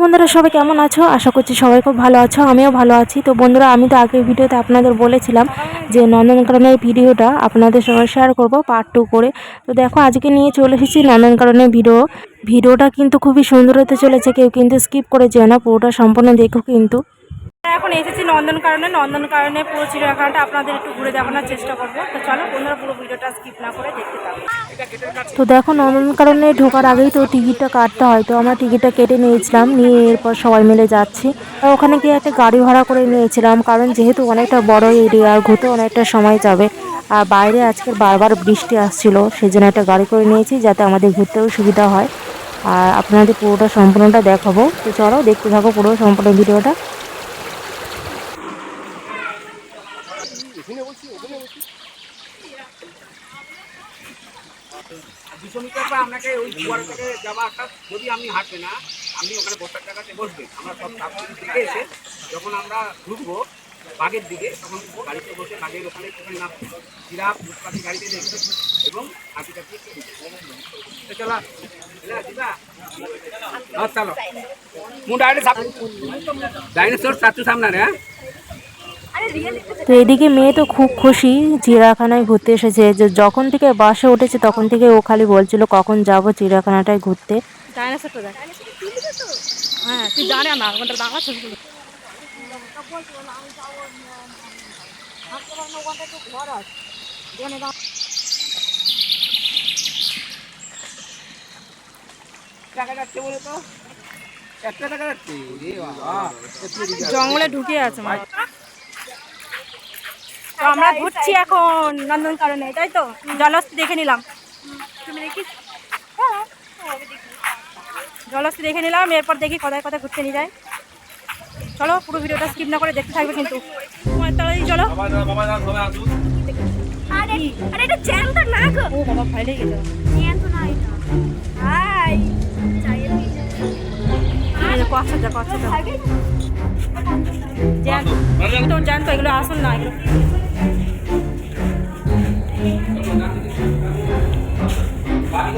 বন্ধুরা, সবাই কেমন আছো? আশা করছি সবাই খুব ভালো আছো, আমিও ভালো আছি। তো বন্ধুরা, আমি তো আগের ভিডিওতে আপনাদের বলেছিলাম যে নন্দনকাননের ভিডিওটা আপনাদের সবাই শেয়ার করব পার্ট টু করে। তো দেখো, আজকে নিয়ে চলে এসেছি নন্দনকাননের ভিডিও। ভিডিওটা কিন্তু খুবই সুন্দর হতে চলেছে, কেউ কিন্তু স্কিপ করে যেও না, পুরোটা সম্পূর্ণ দেখো কিন্তু। এখন এসেছি নন্দনকাননে নন্দনকাননে পুরো চিড়িয়াখানাটা আপনাদের একটু ঘুরে দেখানোর চেষ্টা করব। তো চলো, বন্ধুরা পুরো ভিডিওটা স্কিপ না করে দেখতে থাকো। তো দেখো নন্দনকাননে ঢোকার আগেই তো টিকিটটা কাটতে হয়, তো আমরা টিকিটটা কেটে নিয়েছিলাম, নিয়ে এরপর সবাই মিলে যাচ্ছি। আর ওখানে গিয়ে একটা গাড়ি ভাড়া করে নিয়েছিলাম, কারণ যেহেতু অনেকটা বড় এরিয়া, আর ঘুরতে অনেকটা সময় যাবে, আর বাইরে আজকের বারবার বৃষ্টি আসছিল সেই জন্য একটা গাড়ি করে নিয়েছি, যাতে আমাদের ঘুরতেও সুবিধা হয়। আর আপনাদের পুরোটা সম্পূর্ণটা দেখাবো। তো চলো, দেখতে থাকো পুরো সম্পূর্ণ ভিডিওটা। দুশো মিটার পর আপনাকে ওই দুয়ার থেকে যাওয়া আসা, যদি আপনি হাঁটবে না, আপনি ওখানে বসার জায়গাতে বসবেন। আমরা সব সাবধানে দিকে এসে যখন আমরা ঢুকবো বাঘের দিকে, তখন গাড়িতে বসে বাঘের ওখানে ওখানে নাম জিরাপ ফুটপাতি গাড়িতে দেখবে এবং হাঁটি কাটি চলা চলো মু ডাইনোসর ডাইনোসর সাথে সামনে হ্যাঁ? তো এদিকে মেয়ে তো খুব খুশি চিড়িয়াখানায় ঘুরতে এসেছে। যে যখন থেকে বাসে উঠেছে তখন থেকে ও খালি বলছিল কখন যাব চিড়িয়াখানাটায় ঘুরতে? ডাইনোসরটা দেখ। হ্যাঁ তুই তো আমরা ঘুরছি এখন নন্দন কারণে তাই তো? জলস্থি দেখে নিলাম। তুমি দেখিস? হ্যাঁ, দেখে। নিলাম এরপর দেখি কোথায় কোথায় ঘুরতে নিয়ে যায়। চলো পুরো ভিডিওটা স্কিপ না করে দেখতে থাকবে কিন্তু। তাড়াতাড়ি চলো। আরে আরে এটা না গো। ও বাবা গেল এটা হাই যা এগুলো আসুন না এগুলো।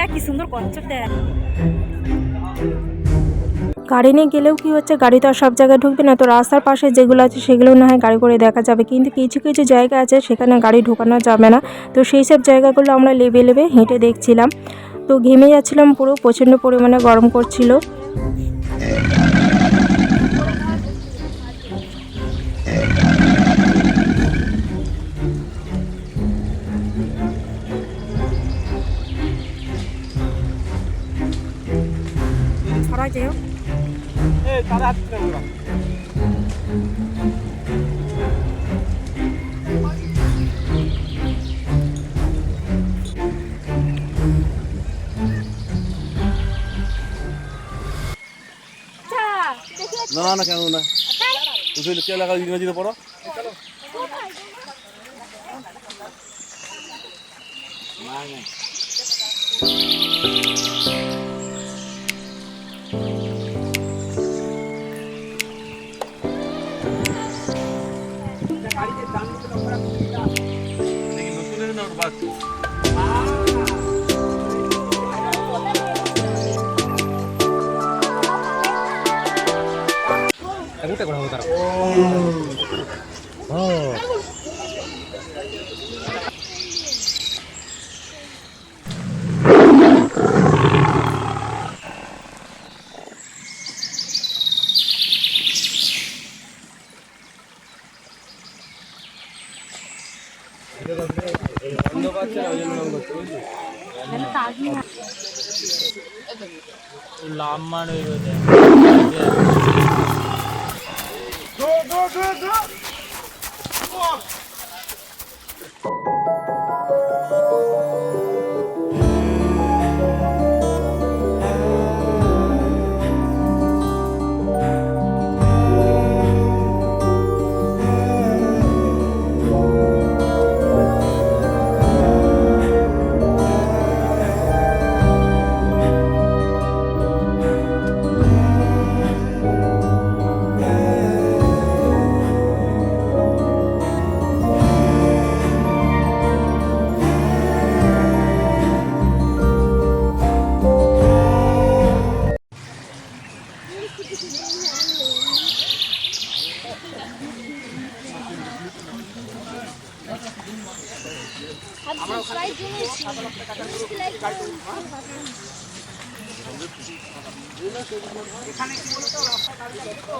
দেখ, কি সুন্দর কচ্ছপ দেখ। গাড়ি নিয়ে গেলেও কি হচ্ছে? গাড়ি তো আর সব জায়গায় ঢুকবে না। তো রাস্তার পাশে যেগুলো আছে, সেগুলো না হয় গাড়ি করে দেখা যাবে। কিন্তু কিছু কিছু জায়গা আছে, সেখানে গাড়ি ঢুকানো যাবে না। তো সেই সব জায়গাগুলো আমরা লেবে লেবে হেঁটে দেখছিলাম। তো ঘেমে যাচ্ছিলাম পুরো, প্রচণ্ড পরিমাণে গরম করছিল। না না কেন না? তুমি কে লাগা ইংরেজিতে পড়ো দেখি 어. लांब माड वेगळं এখানে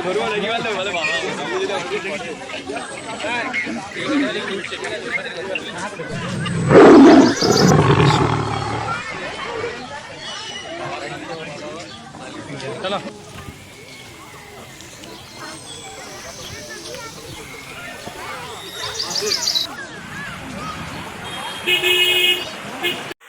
ওইগুলো সকালে কিছু আছে। এটা সিঙ্গি তো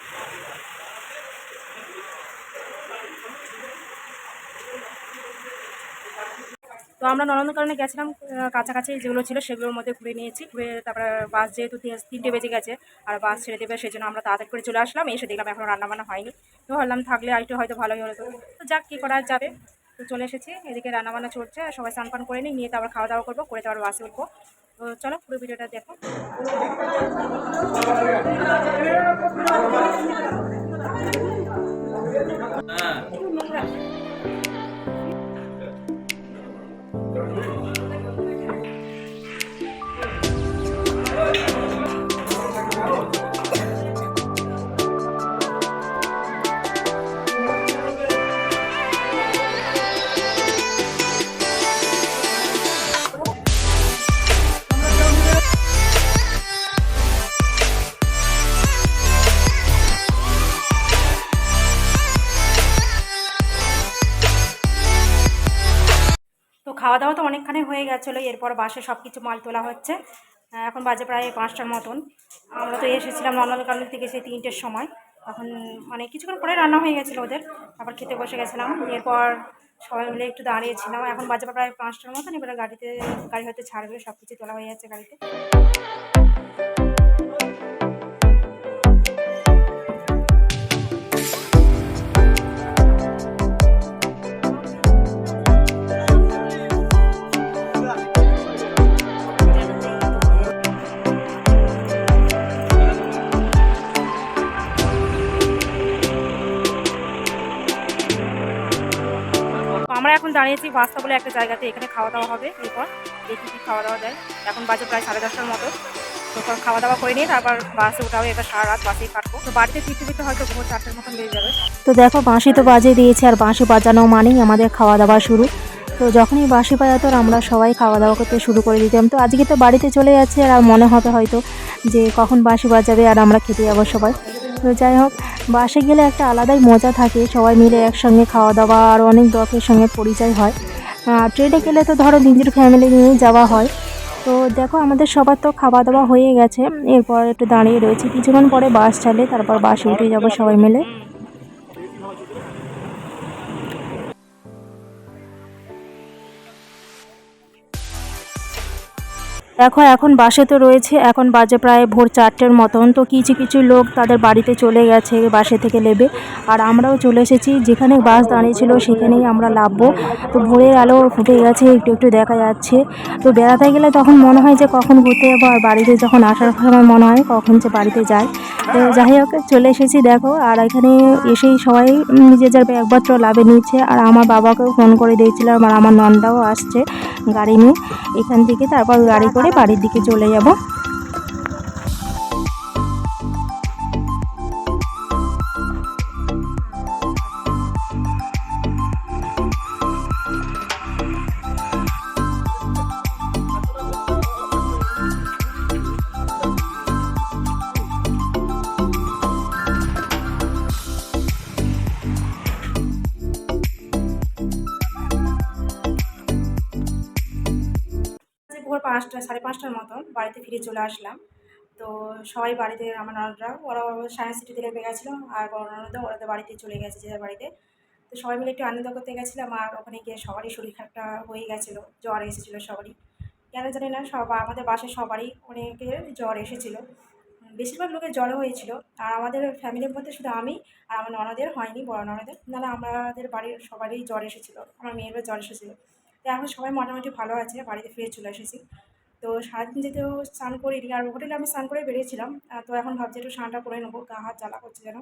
আমরা নন্দনকাননে গেছিলাম আহ, কাছাকাছি যেগুলো ছিল সেগুলোর মধ্যে ঘুরে নিয়েছি। ঘুরে তারপরে বাস যেহেতু তিনটে বেজে গেছে আর বাস ছেড়ে দেবে সেই জন্য আমরা তাড়াতাড়ি করে চলে আসলাম। এসে দেখলাম এখন রান্নাবান্না হয়নি। তো ভাবলাম থাকলে আরেকটু হয়তো ভালোই হতো। তো যাক কী করা যাবে? তো চলে এসেছি এদিকে রান্নাবান্না চলছে সবাই স্নান পান করে নিই নিয়ে তারপর খাওয়া দাওয়া করব করে তারপর বাসে উঠবো। তো চলো পুরো ভিডিওটা দেখো। তো Thank you. খাওয়া দাওয়া তো অনেকখানি হয়ে গেছিল, এরপর বাসে সব কিছু মাল তোলা হচ্ছে। এখন বাজে প্রায় পাঁচটার মতন। আমরা তো এসেছিলাম নন্দনকানন থেকে সেই তিনটের সময়। তখন মানে কিছুক্ষণ পরে রান্না হয়ে গেছিল ওদের। তারপর খেতে বসে গেছিলাম। এরপর সবাই মিলে একটু দাঁড়িয়েছিলাম। এখন বাজে প্রায় পাঁচটার মতন। এবারে গাড়িতে, গাড়ি হয়তো ছাড়বে সব কিছু তোলা হয়ে যাচ্ছে গাড়িতে। আমরা এখন দাঁড়িয়েছি বাস্তা বলে একটা জায়গাতে, এখানে খাওয়া দাওয়া হবে। এরপর দেখি কী খাওয়া দাওয়া দেয়। এখন বাজে প্রায় সাড়ে দশটার মতো। তো খাওয়া দাওয়া করে নিয়ে তারপর বাসে উঠাবে, এবার সারা রাত বাসেই কাটবো। তো বাড়িতে ফিরতে ফিরতে হয়তো ভোর চারটের মতন বেজে যাবে। তো দেখো, বাঁশি তো বাজিয়ে দিয়েছে, আর বাঁশি বাজানো মানেই আমাদের খাওয়া দাওয়া শুরু। তো যখনই বাঁশি বাজাতো আমরা সবাই খাওয়া দাওয়া করতে শুরু করে দিতাম। তো আজকে তো বাড়িতে চলে যাচ্ছে, আর মনে হবে হয়তো যে কখন বাঁশি বাজাবে, আর আমরা খেতে যাব সবাই। তো যাই হোক বাসে গেলে একটা আলাদাই মজা থাকে, সবাই মিলে একসঙ্গে খাওয়া দাওয়া আর অনেক লোকের সঙ্গে পরিচয় হয়। ট্রেনে গেলে তো ধরো নিজের ফ্যামিলি নিয়েই যাওয়া হয়। তো দেখো আমাদের সবার তো খাওয়া দাওয়া হয়ে গেছে, এরপর একটু দাঁড়িয়ে রয়েছে, কিছুক্ষণ পরে বাস চালে তারপর বাসে উঠে যাব সবাই মিলে। দেখো, এখন বাসে তো রয়েছে, এখন বাজে প্রায় ভোর চারটের মতন। তো কিছু কিছু লোক তাদের বাড়িতে চলে গেছে, বাসে থেকে নেবে। আর আমরাও চলে এসেছি, যেখানে বাস দাঁড়িয়েছিল সেখানেই আমরা নামবো তো ভোরের আলো ফুটে গেছে, একটু একটু দেখা যাচ্ছে। তো বেড়াতে গেলে তখন মনে হয় যে কখন ঘুরতে যাব, আর বাড়িতে যখন আসার সময় মনে হয় কখন যে বাড়িতে যাই। তো যাই হোক, চলে এসেছি, দেখো। আর এখানে এসেই সবাই নিজে যার ব্যাগপত্র লাভে নিচ্ছে। আর আমার বাবাকেও ফোন করে দিয়েছিলাম আর আমার নন্দাও আসছে গাড়ি নিয়ে এখান থেকে। তারপর গাড়ি করে বাড়ির দিকে চলে যাব। পাঁচটা, সাড়ে পাঁচটার মতন বাড়িতে ফিরে চলে আসলাম। তো সবাই বাড়িতে, আমার ননদরা ওরা সায়েন্স সিটিতে লেগে গেছিল আর বড় ননদ ওরা তো বাড়িতে চলে গেছে যে বাড়িতে। তো সবাই মিলে একটু আনন্দ করতে গেছিলাম আর ওখানে গিয়ে সবারই শরীর খারাপটা হয়ে গেছিল, জ্বর এসেছিল সবারই। কেন জানি না, সব আমাদের বাসায় সবারই অনেকের জ্বর এসেছিল। বেশিরভাগ লোকের জ্বরও হয়েছিল আর আমাদের ফ্যামিলির মধ্যে শুধু আমি আর আমার ননদের হয়নি, বড় ননদের। না আমাদের বাড়ির সবারই জ্বর এসেছিল, আমার মেয়েরও জ্বর এসেছিল। তো এখন সবাই মোটামুটি ভালো আছে, বাড়িতে ফিরে চলে এসেছি। তো সারাদিন যেতেও স্নান করিনি আর হোটেলে আমি স্নান করে বেরিয়েছিলাম তো এখন ভাবছি একটু স্নানটা করে নেব, গা হাত জ্বালা করছে যেন।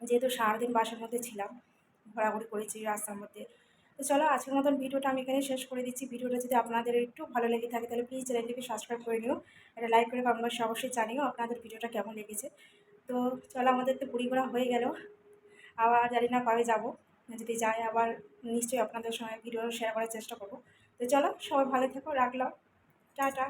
যেহেতু সারাদিন বাসের মধ্যে ছিলাম, ঘোরাঘুরি করেছি রাস্তার মধ্যে। তো চলো, আজকের মতন ভিডিওটা আমি এখানে শেষ করে দিচ্ছি। ভিডিওটা যদি আপনাদের একটু ভালো লেগে থাকে, তাহলে প্লিজ চ্যানেলটিকে সাবস্ক্রাইব করে নিও। এটা লাইক করে কমেন্ট অবশ্যই জানিও আপনাদের ভিডিওটা কেমন লেগেছে। তো চলো, আমাদের তো পুরী ঘোরা হয়ে গেল। আবার জানি না কবে যাব। যদি যাই আবার নিশ্চয়ই আপনাদের সঙ্গে ভিডিও শেয়ার করার চেষ্টা করব। তো চলো, সবাই ভালো থেকো, রাখলাম। টাটা।